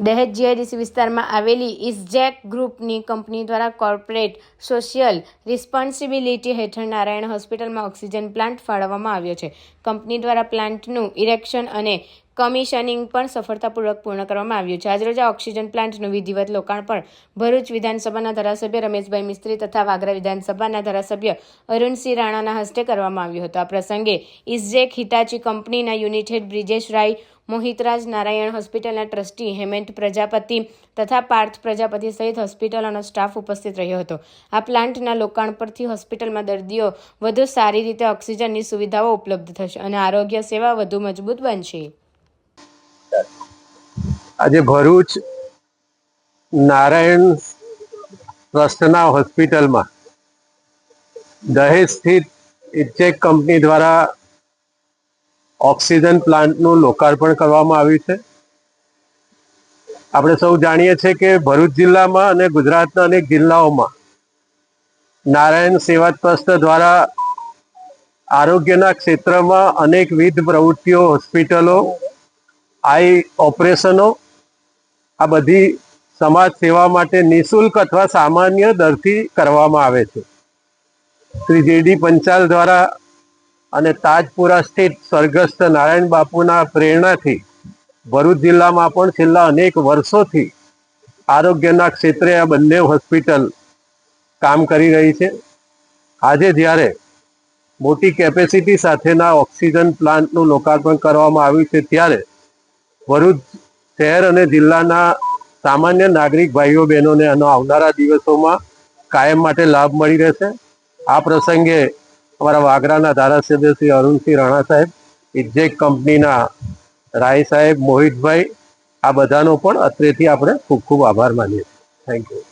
દહેજ જીઆઈડીસી વિસ્તારમાં આવેલી ઇસજેક ગ્રુપની કંપની દ્વારા કોર્પોરેટ સોશિયલ રિસ્પોન્સિબિલિટી હેઠળ નારાયણ હોસ્પિટલમાં ઓક્સિજન પ્લાન્ટ ફાળવવામાં આવ્યો છે. કંપની દ્વારા પ્લાન્ટનું ઇરેક્શન અને કમિશનિંગ પણ સફળતાપૂર્વક પૂર્ણ કરવામાં આવ્યું છે. આજરોજા ઓક્સિજન પ્લાન્ટનું વિધિવત લોકાર્પણ ભરૂચ વિધાનસભાના ધારાસભ્ય રમેશભાઈ મિસ્ત્રી તથા વાગરા વિધાનસભાના ધારાસભ્ય અરુણસિંહ રાણાના હસ્તે કરવામાં આવ્યું હતું. આ પ્રસંગે ઇઝેક હિટાચી કંપનીના યુનિટ હેડ બ્રિજેશ રાય, મોહિતરાજ નારાયણ હોસ્પિટલના ટ્રસ્ટી હેમંત પ્રજાપતિ તથા પાર્થ પ્રજાપતિ સહિત હોસ્પિટલનો સ્ટાફ ઉપસ્થિત રહ્યો હતો. આ પ્લાન્ટના લોકાર્પણથી હોસ્પિટલમાં દર્દીઓ વધુ સારી રીતે ઓક્સિજનની સુવિધાઓ ઉપલબ્ધ થશે અને આરોગ્ય સેવા વધુ મજબૂત બનશે. આજે ભરૂચ નારાયણ ટ્રસ્ટના હોસ્પિટલમાં દહેજ સ્થિત ઇચેક કંપની દ્વારા ઓક્સિજન પ્લાન્ટનું લોકાર્પણ કરવામાં આવ્યું છે. આપણે સૌ જાણીએ છીએ કે ભરૂચ જિલ્લામાં અને ગુજરાતના અનેક જિલ્લાઓમાં નારાયણ સેવા ટ્રસ્ટ દ્વારા આરોગ્યના ક્ષેત્રમાં અનેકવિધ પ્રવૃત્તિઓ, હોસ્પિટલો, આઈ ઓપરેશનો આ બધી સમાજ સેવા માટે નિઃશુલ્ક અથવા સામાન્ય દરથી કરવામાં આવે છે. શ્રી જેડી પંચાલ દ્વારા અને તાજપુરા સ્થિત સ્વર્ગસ્થ નારાયણ બાપુના પ્રેરણાથી ભરૂચ જિલ્લામાં પણ છેલ્લા અનેક વર્ષોથી આરોગ્યના ક્ષેત્રે આ બંને હોસ્પિટલ કામ કરી રહી છે. આજે જ્યારે મોટી કેપેસિટી સાથેના ઓક્સિજન પ્લાન્ટનું લોકાર્પણ કરવામાં આવ્યું છે, ત્યારે ભરૂચ શહેર અને જિલ્લાના સામાન્ય નાગરિક ભાઈઓ બહેનોને આનો આવનારા દિવસોમાં કાયમ માટે લાભ મળી રહેશે. આ પ્રસંગે અમારા વાગરાના ધારાસભ્ય શ્રી અરુણસિંહ રાણા સાહેબ ઇજેક કંપનીના રાય સાહેબ, મોહિતભાઈ, આ બધાનો પણ અત્રેથી આપણે ખૂબ ખૂબ આભાર માનીએ છીએ. Thank you